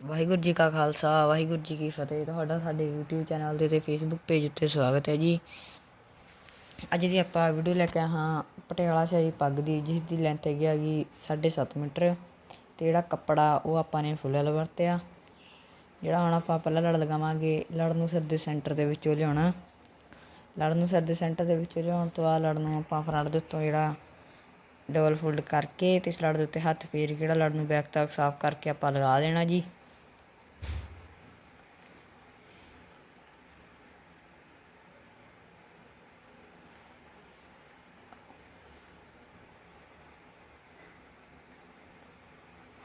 ਵਾਹਿਗੁਰੂ ਜੀ ਕਾ ਖਾਲਸਾ, ਵਾਹਿਗੁਰੂ ਜੀ ਕੀ ਫਤਿਹ। ਤੁਹਾਡਾ ਸਾਡੇ YouTube ਚੈਨਲ ਦੇ ਤੇ Facebook ਪੇਜ ਉੱਤੇ ਸਵਾਗਤ ਹੈ ਜੀ। ਅੱਜ ਦੀ ਆਪਾਂ ਵੀਡੀਓ ਲੈ ਕੇ ਆਏ ਹਾਂ ਪਟਿਆਲਾ ਸ਼ਾਹੀ ਪੱਗ ਦੀ, ਜਿਸ ਦੀ ਲੈਂਥ ਹੈਗੀ ਹੈਗੀ 7.5 ਮੀਟਰ ਤੇ ਜਿਹੜਾ ਕੱਪੜਾ ਉਹ ਆਪਾਂ ਨੇ ਫੁੱਲ ਵਰਤਿਆ। ਜਿਹੜਾ ਹੁਣ ਆਪਾਂ ਪਹਿਲਾਂ ਲੜ ਲਗਾਵਾਂਗੇ ਲੜ ਨੂੰ ਸਿਰ ਦੇ ਸੈਂਟਰ ਦੇ ਵਿੱਚੋਂ ਲਿਆਉਣਾ। ਲੜ ਨੂੰ ਸਿਰ ਦੇ ਸੈਂਟਰ ਦੇ ਵਿੱਚੋਂ ਲਿਆਉਣ ਤੋਂ ਬਾਅਦ ਲੜ ਨੂੰ ਆਪਾਂ ਫਰੰਟ ਦੇ ਉੱਤੋਂ ਜਿਹੜਾ ਡਬਲ ਫੋਲਡ ਕਰਕੇ ਤੇ ਇਸ ਲੜ ਦੇ ਉੱਤੇ ਹੱਥ ਫੇਰ ਕੇ ਜਿਹੜਾ ਲੜ ਨੂੰ ਬੈਕ ਤੱਕ ਸਾਫ਼ ਕਰਕੇ ਆਪਾਂ ਲਗਾ ਦੇਣਾ ਜੀ।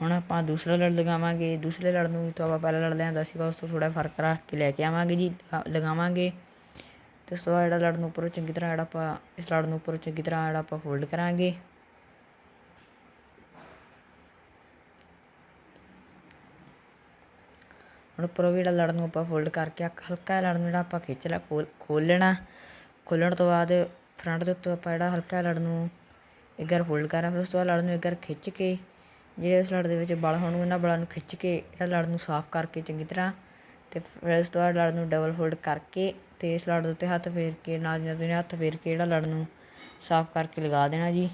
ਹੁਣ ਆਪਾਂ ਦੂਸਰਾ ਲੜ ਲਗਾਵਾਂਗੇ, ਦੂਸਰੇ ਲੜ ਨੂੰ ਤਾਂ ਆਪਾਂ ਪਹਿਲਾਂ ਲੜ ਲਿਆਂਦਾ ਸੀਗਾ, ਉਸ ਤੋਂ ਥੋੜਾ ਫ਼ਰਕ ਰੱਖ ਕੇ ਲੈ ਕੇ ਆਵਾਂਗੇ ਜੀ, ਲਗਾ- ਲਗਾਵਾਂਗੇ। ਤੇ ਉਸ ਤੋਂ ਬਾਅਦ ਜਿਹੜਾ ਲੜ ਨੂੰ ਉੱਪਰੋਂ ਚੰਗੀ ਤਰ੍ਹਾਂ ਜਿਹੜਾ ਆਪਾਂ, ਇਸ ਲੜ ਨੂੰ ਉੱਪਰੋਂ ਚੰਗੀ ਤਰ੍ਹਾਂ ਜਿਹੜਾ ਆਪਾਂ ਫੋਲਡ ਕਰਾਂਗੇ। ਹੁਣ ਉੱਪਰੋਂ ਵੀ ਜਿਹੜਾ ਲੜ ਨੂੰ ਆਪਾਂ ਫੋਲਡ ਕਰਕੇ ਹਲਕਾ ਜਿਹਾ ਲੜ ਨੂੰ ਜਿਹੜਾ ਆਪਾਂ ਖਿੱਚ ਲੈ ਖੋਲ ਖੋਲ ਲੈਣਾ। ਖੋਲਣ ਤੋਂ ਬਾਅਦ ਫਰੰਟ ਦੇ ਉੱਤੇ ਆਪਾਂ ਜਿਹੜਾ ਹਲਕਾ ਜਿਹਾ ਲੜ ਨੂੰ ਇੱਕ ਵਾਰ ਫੋਲਡ ਕਰਾਂ, ਫਿਰ ਉਸ ਤੋਂ ਬਾਅਦ ਲੜ ਨੂੰ ਇੱਕ ਵਾਰ ਖਿੱਚ ਕੇ ਜਿਹੜੇ ਉਸ ਲੜ ਦੇ ਵਿੱਚ ਬਲ ਹੋਣਗੇ, ਉਹਨਾਂ ਬਲਾਂ ਨੂੰ ਖਿੱਚ ਕੇ ਜਿਹੜਾ ਲੜ ਨੂੰ ਸਾਫ਼ ਕਰਕੇ ਚੰਗੀ ਤਰ੍ਹਾਂ ਅਤੇ ਫਿਰ ਉਸ ਤੋਂ ਬਾਅਦ ਲੜ ਨੂੰ ਡਬਲ ਫੋਲਡ ਕਰਕੇ ਅਤੇ ਇਸ ਲੜ ਦੇ ਉੱਤੇ ਹੱਥ ਫੇਰ ਕੇ, ਨਾਲ ਦੀ ਨਾਲ ਦੂਜੇ ਹੱਥ ਫੇਰ ਕੇ ਜਿਹੜਾ ਲੜ ਨੂੰ ਸਾਫ਼ ਕਰਕੇ ਲਗਾ ਦੇਣਾ ਜੀ।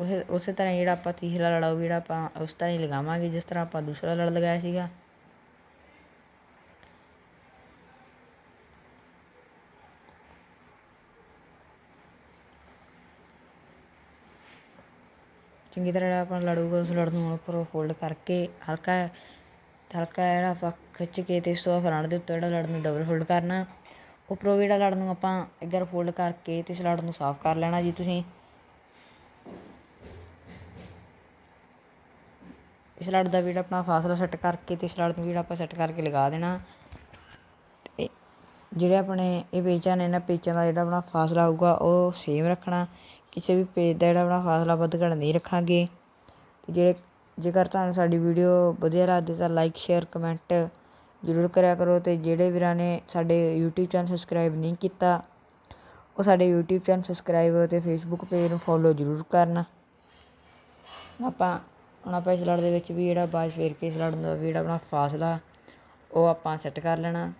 ਉਸੇ ਉਸੇ ਤਰ੍ਹਾਂ ਹੀ ਜਿਹੜਾ ਆਪਾਂ ਤੀਸਰਾ ਲੜਾ ਉਹ ਵੀ ਜਿਹੜਾ ਆਪਾਂ ਉਸ ਤਰ੍ਹਾਂ ਹੀ ਲਗਾਵਾਂਗੇ, ਜਿਸ ਤਰ੍ਹਾਂ ਆਪਾਂ ਦੂਸਰਾ ਲੜ ਲਗਾਇਆ ਸੀਗਾ। ਚੰਗੀ ਤਰ੍ਹਾਂ ਜਿਹੜਾ ਆਪਣਾ ਲੜੂਗਾ ਉਸ ਲੜ ਨੂੰ ਉੱਪਰੋਂ ਫੋਲਡ ਕਰਕੇ ਹਲਕਾ ਹਲਕਾ ਜਿਹੜਾ ਆਪਾਂ ਖਿੱਚ ਕੇ ਅਤੇ ਉਸ ਤੋਂ ਬਾਅਦ ਫਰੰਟ ਦੇ ਉੱਤੇ ਜਿਹੜਾ ਲੜ ਨੂੰ ਡਬਲ ਫੋਲਡ ਕਰਨਾ। ਉੱਪਰੋਂ ਵੀ ਜਿਹੜਾ ਲੜ ਨੂੰ ਆਪਾਂ ਇੱਧਰ ਫੋਲਡ ਕਰਕੇ ਅਤੇ ਇਸ ਲੜ ਨੂੰ ਸਾਫ਼ ਕਰ ਲੈਣਾ ਜੀ ਤੁਸੀਂ। ਇਸ ਲੜ ਦਾ ਵੀ ਆਪਣਾ ਫਾਸਲਾ ਸੈੱਟ ਕਰਕੇ ਤੇ ਇਸ ਲੜ ਨੂੰ ਵੀ ਆਪਾਂ ਸੈੱਟ ਕਰਕੇ ਲਗਾ ਦੇਣਾ। ਜਿਹੜੇ ਆਪਣੇ ਇਹ ਪੇਚਾਂ ਨੇ, ਇਹਨਾਂ ਪੇਚਾਂ ਦਾ ਜਿਹੜਾ ਆਪਣਾ ਫਾਸਲਾ ਹੋਊਗਾ, ਉਹ ਸੇਮ ਰੱਖਣਾ। ਕਿਸੇ ਵੀ ਪੇਜ ਦਾ ਜਿਹੜਾ ਆਪਣਾ ਫਾਸਲਾ ਵੱਧ ਘੱਟ ਨਹੀਂ ਰੱਖਾਂਗੇ। ਅਤੇ ਜਿਹੜੇ ਜੇਕਰ ਤੁਹਾਨੂੰ ਸਾਡੀ ਵੀਡੀਓ ਵਧੀਆ ਲੱਗਦੀ ਤਾਂ ਲਾਈਕ ਸ਼ੇਅਰ ਕਮੈਂਟ ਜ਼ਰੂਰ ਕਰਿਆ ਕਰੋ ਅਤੇ ਜਿਹੜੇ ਵੀਰਾਂ ਨੇ ਸਾਡੇ YouTube ਚੈਨਲ ਸਬਸਕ੍ਰਾਈਬ ਨਹੀਂ ਕੀਤਾ, ਉਹ ਸਾਡੇ YouTube ਚੈਨਲ ਸਬਸਕ੍ਰਾਈਬ ਅਤੇ Facebook ਪੇਜ ਨੂੰ ਫੋਲੋ ਜ਼ਰੂਰ ਕਰਨ। ਆਪਾਂ ਹੁਣ ਆਪਾਂ ਇਸ ਲੜ ਦੇ ਵਿੱਚ ਵੀ ਜਿਹੜਾ ਬਾਜ ਫੇਰ ਕੇ ਇਸ ਲੜ ਦਾ ਵੀ ਜਿਹੜਾ ਆਪਣਾ ਫਾਸਲਾ, ਉਹ ਆਪਾਂ ਸੈੱਟ ਕਰ ਲੈਣਾ।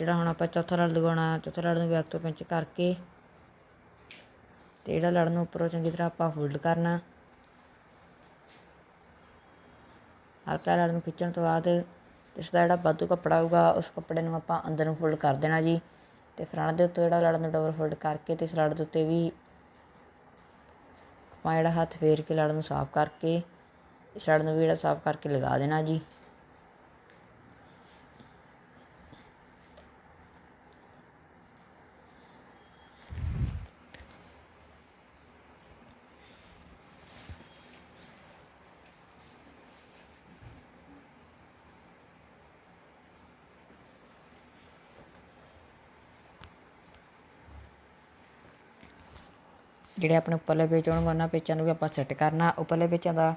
ਜਿਹੜਾ ਹੁਣ ਆਪਾਂ ਚੌਥਾ ਲੜ ਲਗਾਉਣਾ, ਚੌਥਾ ਲੜ ਨੂੰ ਬੈਕ ਤੋਂ ਪਿੰਚ ਕਰਕੇ ਤੇ ਜਿਹੜਾ ਲੜ ਨੂੰ ਉੱਪਰੋਂ ਚੰਗੀ ਤਰ੍ਹਾਂ ਆਪਾਂ ਫੋਲਡ ਕਰਨਾ। ਹਲਕਾ ਲੜ ਨੂੰ ਖਿੱਚਣ ਤੋਂ ਬਾਅਦ ਇਸ ਦਾ ਜਿਹੜਾ ਵਾਧੂ ਕੱਪੜਾ ਹੋਊਗਾ ਉਸ ਕੱਪੜੇ ਨੂੰ ਆਪਾਂ ਅੰਦਰ ਨੂੰ ਫੋਲਡ ਕਰ ਦੇਣਾ ਜੀ। ਤੇ ਫਰੰਟ ਦੇ ਉੱਤੇ ਜਿਹੜਾ ਲੜ ਨੂੰ ਡਬਲ ਫੋਲਡ ਕਰਕੇ ਤੇ ਇਸ ਲੜ ਦੇ ਉੱਤੇ ਵੀ ਆਪਾਂ ਜਿਹੜਾ ਹੱਥ ਫੇਰ ਕੇ ਲੜ ਨੂੰ ਸਾਫ਼ ਕਰਕੇ, ਇਸ ਲੜ ਨੂੰ ਵੀ ਜਿਹੜਾ ਸਾਫ਼ ਕਰਕੇ ਲਗਾ ਦੇਣਾ ਜੀ। ਜਿਹੜੇ ਆਪਣੇ ਉੱਪਰਲੇ ਪੇਚ ਹੋਣਗੇ, ਉਹਨਾਂ ਪੇਚਾਂ ਨੂੰ ਵੀ ਆਪਾਂ ਸੈੱਟ ਕਰਨਾ। ਉੱਪਰਲੇ ਪੇਚਾਂ ਦਾ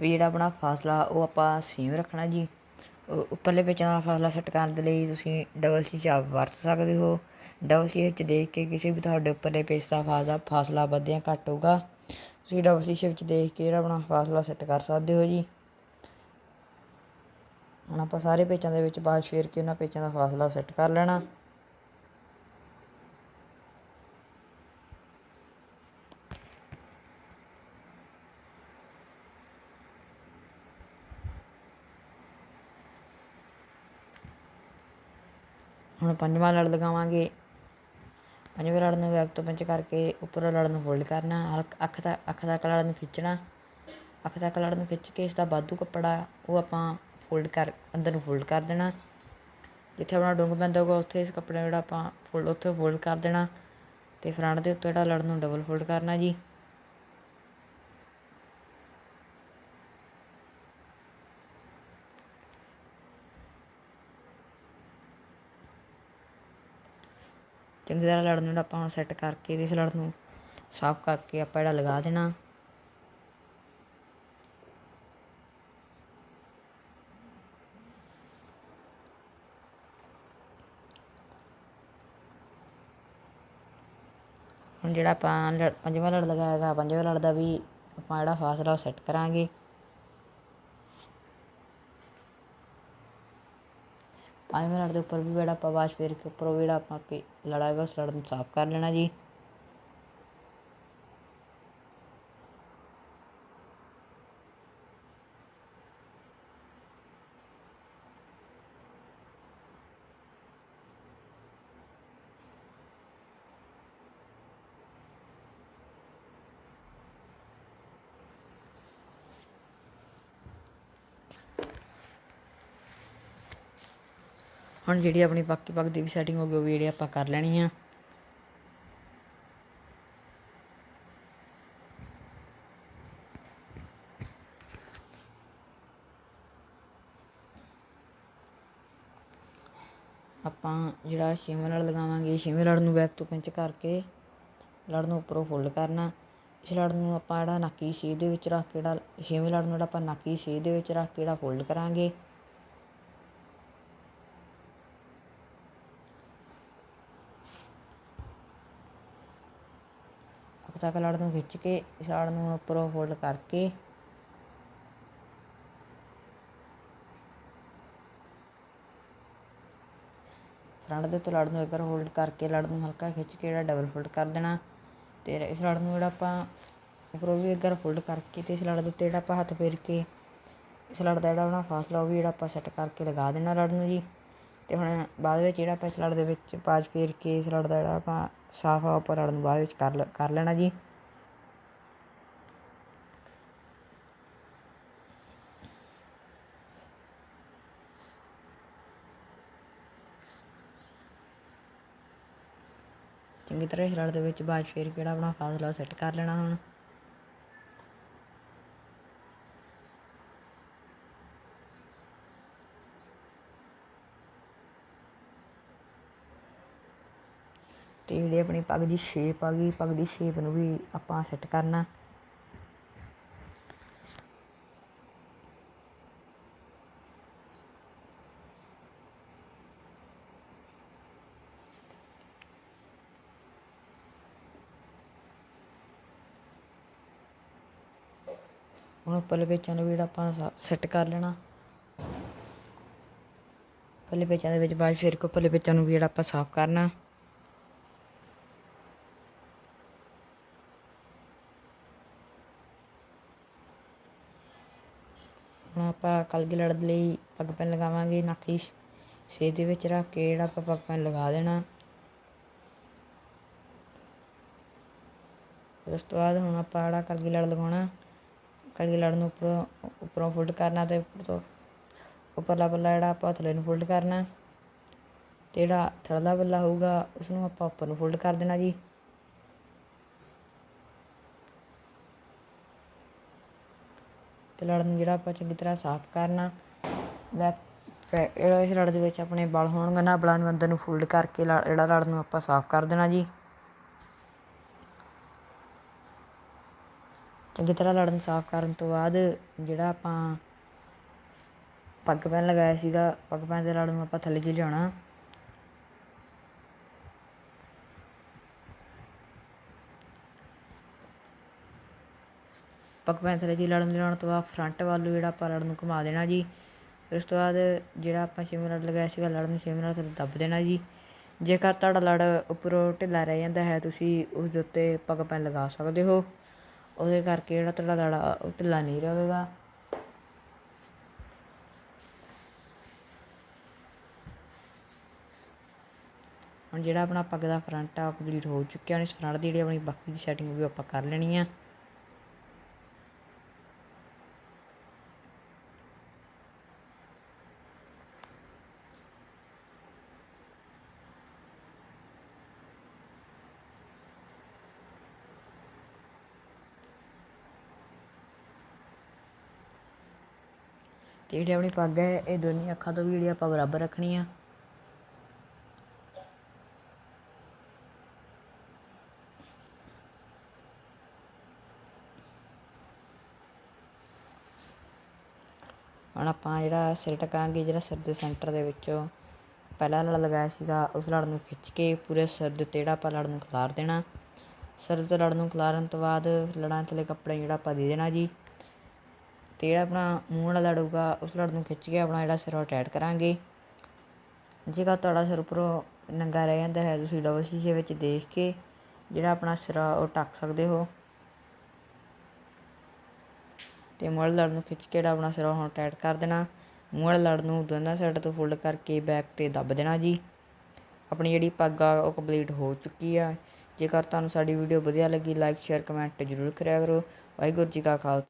ਵੀ ਜਿਹੜਾ ਆਪਣਾ ਫਾਸਲਾ, ਉਹ ਆਪਾਂ ਸੇਮ ਰੱਖਣਾ ਜੀ। ਉ- ਉੱਪਰਲੇ ਪੇਚਾਂ ਦਾ ਫਾਸਲਾ ਸੈੱਟ ਕਰਨ ਦੇ ਲਈ ਤੁਸੀਂ ਡਬਲ ਸ਼ੀਸ਼ਾ ਵਰਤ ਸਕਦੇ ਹੋ। ਡਬਲ ਸ਼ੀਸ਼ੇ ਵਿੱਚ ਦੇਖ ਕੇ ਕਿਸੇ ਵੀ ਤੁਹਾਡੇ ਉੱਪਰਲੇ ਪੇਚ ਦਾ ਫਾਸਲਾ ਫਾਸਲਾ ਵਧਿਆ ਘੱਟ ਹੋਊਗਾ, ਤੁਸੀਂ ਡਬਲ ਸ਼ੀਸ਼ੇ ਵਿੱਚ ਦੇਖ ਕੇ ਜਿਹੜਾ ਆਪਣਾ ਫਾਸਲਾ ਸੈੱਟ ਕਰ ਸਕਦੇ ਹੋ ਜੀ। ਹੁਣ ਆਪਾਂ ਸਾਰੇ ਪੇਚਾਂ ਦੇ ਵਿੱਚ ਬਾਅਦ ਫੇਰ ਕੇ ਉਹਨਾਂ ਪੇਚਾਂ ਦਾ ਫਾਸਲਾ ਸੈੱਟ ਕਰ ਲੈਣਾ। ਹੁਣ ਪੰਜਵਾਂ ਲੜ ਲਗਾਵਾਂਗੇ। ਪੰਜਵੇਂ ਲੜ ਨੂੰ ਬੈਕ ਤੋਂ ਪਿੰਚ ਕਰਕੇ ਉੱਪਰੋਂ ਲੜ ਨੂੰ ਫੋਲਡ ਕਰਨਾ, ਹਲਕ ਅੱਖ ਦਾ ਅੱਖ ਦਾ ਕਲੜ ਨੂੰ ਖਿੱਚਣਾ, ਅੱਖ ਦਾ ਲੜ ਨੂੰ ਖਿੱਚ ਕੇ ਇਸ ਦਾ ਵਾਧੂ ਕੱਪੜਾ ਉਹ ਆਪਾਂ ਫੋਲਡ ਕਰ, ਅੰਦਰ ਨੂੰ ਫੋਲਡ ਕਰ ਦੇਣਾ। ਜਿੱਥੇ ਆਪਣਾ ਡੁੰਗ ਪੈਂਦਾ ਹੋਊਗਾ, ਉੱਥੇ ਇਸ ਕੱਪੜੇ ਜਿਹੜਾ ਆਪਾਂ ਫੋਲਡ ਉੱਥੇ ਫੋਲਡ ਕਰ ਦੇਣਾ। ਤੇ ਫਰੰਟ ਦੇ ਉੱਤੇ ਜਿਹੜਾ ਲੜ ਨੂੰ ਡਬਲ ਫੋਲਡ ਕਰਨਾ ਜੀ। ਚੰਗੀ ਤਰ੍ਹਾਂ ਲੜ ਨੂੰ ਜਿਹੜਾ ਆਪਾਂ ਹੁਣ ਸੈੱਟ ਕਰਕੇ ਇਸ ਲੜ ਨੂੰ ਸਾਫ਼ ਕਰਕੇ ਆਪਾਂ ਜਿਹੜਾ ਲਗਾ ਦੇਣਾ। ਹੁਣ ਜਿਹੜਾ ਆਪਾਂ ਲੜ ਪੰਜਵਾਂ ਲੜ ਲਗਾਇਆ ਹੈਗਾ ਪੰਜਵੇਂ ਲੜ ਦਾ ਵੀ ਆਪਾਂ ਜਿਹੜਾ ਫਾਸਲਾ ਉਹ ਸੈੱਟ ਕਰਾਂਗੇ। ਪੰਜਵੇਂ ਲੜ ਦੇ ਉੱਪਰ ਵੀ ਜਿਹੜਾ ਆਪਾਂ ਵਾਸ਼ ਫੇਰ ਕੇ ਉੱਪਰੋਂ ਜਿਹੜਾ ਆਪਾਂ ਲੜਾ ਹੈਗਾ ਉਸ ਲੜ ਨੂੰ ਸਾਫ਼ ਕਰ ਲੈਣਾ ਜੀ। ਹੁਣ ਜਿਹੜੀ ਆਪਣੀ ਬਾਕੀ ਪੱਗ ਦੀ ਵੀ ਸੈਟਿੰਗ ਹੋ ਗਈ, ਉਹ ਵੀ ਜਿਹੜੀ ਆਪਾਂ ਕਰ ਲੈਣੀ ਆ। ਆਪਾਂ ਜਿਹੜਾ ਛੇਵੇਂ ਲੜ ਲਗਾਵਾਂਗੇ ਛੇਵੇਂ ਲੜ ਨੂੰ ਬੈਕ ਤੋਂ ਪਿੰਚ ਕਰਕੇ ਲੜ ਨੂੰ ਉੱਪਰੋਂ ਫੋਲਡ ਕਰਨਾ। ਇਸ ਲੜ ਨੂੰ ਆਪਾਂ ਜਿਹੜਾ ਨਾਕੀ ਛੇ ਦੇ ਵਿੱਚ ਰੱਖ ਕੇ ਜਿਹੜਾ ਛੇਵੇਂ ਲੜ ਨੂੰ ਜਿਹੜਾ ਆਪਾਂ ਨਾਕੀ ਛੇ ਦੇ ਵਿੱਚ ਰੱਖ ਕੇ ਜਿਹੜਾ ਫੋਲਡ ਕਰਾਂਗੇ। ਅੱਖ ਤੱਕ ਲੜ ਨੂੰ ਖਿੱਚ ਕੇ ਇਸ ਲੜ ਨੂੰ ਉੱਪਰੋਂ ਫੋਲਡ ਕਰਕੇ। ਫਰੰਟ ਦੇ ਉੱਤੇ ਲੜ ਨੂੰ ਇੱਕ ਵਾਰ ਹੋਲਡ ਕਰਕੇ, ਲੜ ਨੂੰ ਹਲਕਾ ਖਿੱਚ ਕੇ ਜਿਹੜਾ ਡਬਲ ਫੋਲਡ ਕਰ ਦੇਣਾ। ਤੇ ਇਸ ਲੜ ਨੂੰ ਜਿਹੜਾ ਆਪਾਂ ਉੱਪਰੋਂ ਵੀ ਇੱਕ ਵਾਰ ਫੋਲਡ ਕਰਕੇ ਤੇ ਇਸ ਲੜ ਦੇ ਉੱਤੇ ਜਿਹੜਾ ਆਪਾਂ ਹੱਥ ਫੇਰ ਕੇ, ਇਸ ਲੜ ਦਾ ਜਿਹੜਾ ਆਪਣਾ ਫਾਸਲਾ ਉਹ ਵੀ ਜਿਹੜਾ ਆਪਾਂ ਸੈੱਟ ਕਰਕੇ ਲਗਾ ਦੇਣਾ ਲੜ ਨੂੰ ਜੀ। ਤੇ ਹੁਣ ਬਾਅਦ ਵਿੱਚ ਜਿਹੜਾ ਆਪਾਂ ਇਸ ਲੜ ਦੇ ਵਿੱਚ ਪਾਜ ਫੇਰ ਕੇ, ਇਸ ਲੜ ਦਾ ਜਿਹੜਾ ਆਪਾਂ ਸਾਫ਼ ਆ ਉੱਪਰ ਲੜ ਨੂੰ ਬਾਅਦ ਵਿੱਚ ਕਰ ਕਰ ਲੈਣਾ ਜੀ। ਚੰਗੀ ਤਰ੍ਹਾਂ ਇਸ ਦੇ ਵਿੱਚ ਬਾਅਦ ਫੇਰ ਕਿਹੜਾ ਆਪਣਾ ਫਾਸਲਾ ਸੈੱਟ ਕਰ ਲੈਣਾ ਹੁਣ ਤੇ ਜਿਹੜੀ ਆਪਣੀ ਪੱਗ ਦੀ ਸ਼ੇਪ ਆ ਗਈ ਪੱਗ ਦੀ ਸ਼ੇਪ ਨੂੰ ਵੀ ਆਪਾਂ ਸੈੱਟ ਕਰਨਾ। ਹੁਣ ਉੱਪਰਲੇ ਪੇਚਾਂ ਨੂੰ ਵੀ ਜਿਹੜਾ ਆਪਾਂ ਸੈੱਟ ਕਰ ਲੈਣਾ। ਪੱਲੇ ਪੇਚਾਂ ਦੇ ਵਿੱਚ ਬਾਅਦ ਫਿਰ ਕੋ ਪੱਲੇ ਪੇਚਾਂ ਨੂੰ ਵੀ ਜਿਹੜਾ ਆਪਾਂ ਸਾਫ਼ ਕਰਨਾ ਹੁਣ ਆਪਾਂ ਕਲਗੀ ਦੇ ਲਈ ਪੱਗ ਪੈਨ ਲਗਾਵਾਂਗੇ ਨਾਕੀ ਛੇ ਦੇ ਵਿੱਚ ਰੱਖ ਕੇ ਜਿਹੜਾ ਆਪਾਂ ਪੱਗ ਪੈਨ ਲਗਾ ਦੇਣਾ। ਉਸ ਤੋਂ ਬਾਅਦ ਹੁਣ ਆਪਾਂ ਜਿਹੜਾ ਕਲਗੀ ਲੜ ਲਗਾਉਣਾ ਕਲਗੀ ਲੜ ਨੂੰ ਉੱਪਰੋਂ ਉੱਪਰੋਂ ਫੋਲਡ ਕਰਨਾ ਤੇ ਉੱਪਰ ਤੋਂ ਉੱਪਰਲਾ ਪੱਲਾ ਜਿਹੜਾ ਆਪਾਂ ਥੱਲੇ ਨੂੰ ਫੋਲਡ ਕਰਨਾ। ਤੇ ਜਿਹੜਾ ਥੱਲੜਾ ਪੱਲਾ ਹੋਊਗਾ ਉਸ ਨੂੰ ਆਪਾਂ ਉੱਪਰ ਨੂੰ ਫੋਲਡ ਕਰ ਦੇਣਾ ਜੀ। ਅਤੇ ਲੜ ਨੂੰ ਜਿਹੜਾ ਆਪਾਂ ਚੰਗੀ ਤਰ੍ਹਾਂ ਸਾਫ਼ ਕਰਨਾ। ਬੈਕ ਜਿਹੜਾ ਇਸ ਲੜ ਦੇ ਵਿੱਚ ਆਪਣੇ ਬਲ ਹੋਣਗੇ ਨਾ, ਬਲਾਂ ਨੂੰ ਅੰਦਰ ਨੂੰ ਫੋਲਡ ਕਰਕੇ ਲੜ- ਜਿਹੜਾ ਲੜ ਨੂੰ ਆਪਾਂ ਸਾਫ਼ ਕਰ ਦੇਣਾ ਜੀ। ਚੰਗੀ ਤਰ੍ਹਾਂ ਲੜ ਨੂੰ ਸਾਫ਼ ਕਰਨ ਤੋਂ ਬਾਅਦ ਜਿਹੜਾ ਆਪਾਂ ਪੱਗ ਪੈਨ ਲਗਾਇਆ ਸੀਗਾ, ਪੱਗ ਪੈਨ ਦੇ ਲੜ ਨੂੰ ਆਪਾਂ ਥੱਲੇ 'ਚ ਲਿਆਉਣਾ। ਪੱਗ ਪੈਨ ਥੱਲੇ ਜੀ ਲੜਨ ਨੂੰ ਲਿਆਉਣ ਤੋਂ ਬਾਅਦ ਫਰੰਟ ਵੱਲ ਨੂੰ ਜਿਹੜਾ ਆਪਾਂ ਲੜ ਨੂੰ ਘੁਮਾ ਦੇਣਾ ਜੀ, ਫਿਰ ਉਸ ਤੋਂ ਬਾਅਦ ਜਿਹੜਾ ਆਪਾਂ ਛੇਵੇਂ ਲੜ ਲਗਾਇਆ ਸੀਗਾ ਲੜ ਨੂੰ ਛੇਵੇਂ ਲੜ ਥੱਲੇ ਦੱਬ ਦੇਣਾ ਜੀ। ਜੇਕਰ ਤੁਹਾਡਾ ਲੜ ਉੱਪਰੋਂ ਢਿੱਲਾ ਰਹਿ ਜਾਂਦਾ ਹੈ, ਤੁਸੀਂ ਉਸ ਦੇ ਉੱਤੇ ਪੱਗ ਪੈਨ ਲਗਾ ਸਕਦੇ ਹੋ। ਉਹਦੇ ਕਰਕੇ ਜਿਹੜਾ ਤੁਹਾਡਾ ਲੜ ਢਿੱਲਾ ਨਹੀਂ ਰਹੇਗਾ। ਹੁਣ ਜਿਹੜਾ ਆਪਣਾ ਪੱਗ ਦਾ ਫਰੰਟ ਆ ਕੰਪਲੀਟ ਹੋ ਚੁੱਕਿਆ। ਹੁਣ ਇਸ ਫਰੰਟ ਦੀ ਜਿਹੜੀ ਆਪਣੀ ਬਾਕੀ ਦੀ ਸੈਟਿੰਗ ਵੀ ਆਪਾਂ ਕਰ ਲੈਣੀ ਆ। ਤੇ ਜਿਹੜੀ ਆਪਣੀ ਪੱਗ ਹੈ, ਇਹ ਦੋਨੀ ਅੱਖਾਂ ਤੋਂ ਵੀ ਜਿਹੜੀ ਆਪਾਂ ਬਰਾਬਰ ਰੱਖਣੀ ਆ ਹੁਣ ਆਪਾਂ ਜਿਹੜਾ ਸਿਰ ਟਕਾਂਗੇ, ਜਿਹੜਾ ਸਿਰ ਦੇ ਸੈਂਟਰ ਦੇ ਵਿੱਚੋਂ ਪਹਿਲਾ ਲੜ ਲਗਾਇਆ ਸੀਗਾ, ਉਸ ਲੜ ਨੂੰ ਖਿੱਚ ਕੇ ਪੂਰੇ ਸਿਰ ਦੇ ਉੱਤੇ ਜਿਹੜਾ ਆਪਾਂ ਲੜ ਨੂੰ ਖਿਲਾਰ ਦੇਣਾ। ਸਿਰ ਤੇ ਲੜ ਨੂੰ ਖਿਲਾਰਨ ਤੋਂ ਬਾਅਦ ਲੜਾਂ ਥੱਲੇ ਕੱਪੜੇ ਜਿਹੜਾ ਆਪਾਂ ਦੇ ਦੇਣਾ ਜੀ। ਅਤੇ ਜਿਹੜਾ ਆਪਣਾ ਮੂੰਹ ਵਾਲਾ ਲੜ ਹੋਊਗਾ ਉਸ ਲੜ ਨੂੰ ਖਿੱਚ ਕੇ ਆਪਣਾ ਜਿਹੜਾ ਸਿਰ ਉਹ ਟਾਈਟ ਕਰਾਂਗੇ। ਜੇਕਰ ਤੁਹਾਡਾ ਸਿਰ ਉੱਪਰੋਂ ਨੰਗਾ ਰਹਿ ਜਾਂਦਾ ਹੈ, ਤੁਸੀਂ ਡਬਲ ਸ਼ੀਸ਼ੇ ਵਿੱਚ ਦੇਖ ਕੇ ਜਿਹੜਾ ਆਪਣਾ ਸਿਰ ਆ, ਉਹ ਟੱਕ ਸਕਦੇ ਹੋ। ਤੇ ਮੂੰਹ ਵਾਲੇ ਲੜ ਨੂੰ ਖਿੱਚ ਕੇ ਜਿਹੜਾ ਆਪਣਾ ਸਿਰ ਹੁਣ ਟਾਈਟ ਕਰ ਦੇਣਾ। ਮੂੰਹ ਵਾਲੇ ਲੜ ਨੂੰ ਦੋਨਾਂ ਸਾਈਡ ਤੋਂ ਫੋਲਡ ਕਰਕੇ ਬੈਕ ਤੇ ਦੱਬ ਦੇਣਾ ਜੀ। ਆਪਣੀ ਜਿਹੜੀ ਪੱਗ ਆ, ਉਹ ਕੰਪਲੀਟ ਹੋ ਚੁੱਕੀ ਆ। ਜੇਕਰ ਤੁਹਾਨੂੰ ਸਾਡੀ ਵੀਡੀਓ ਵਧੀਆ ਲੱਗੀ ਲਾਈਕ ਸ਼ੇਅਰ ਕਮੈਂਟ ਜ਼ਰੂਰ ਕਰਿਆ ਕਰੋ। ਵਾਹਿਗੁਰੂ ਜੀ ਕਾ ਖਾਲਸਾ।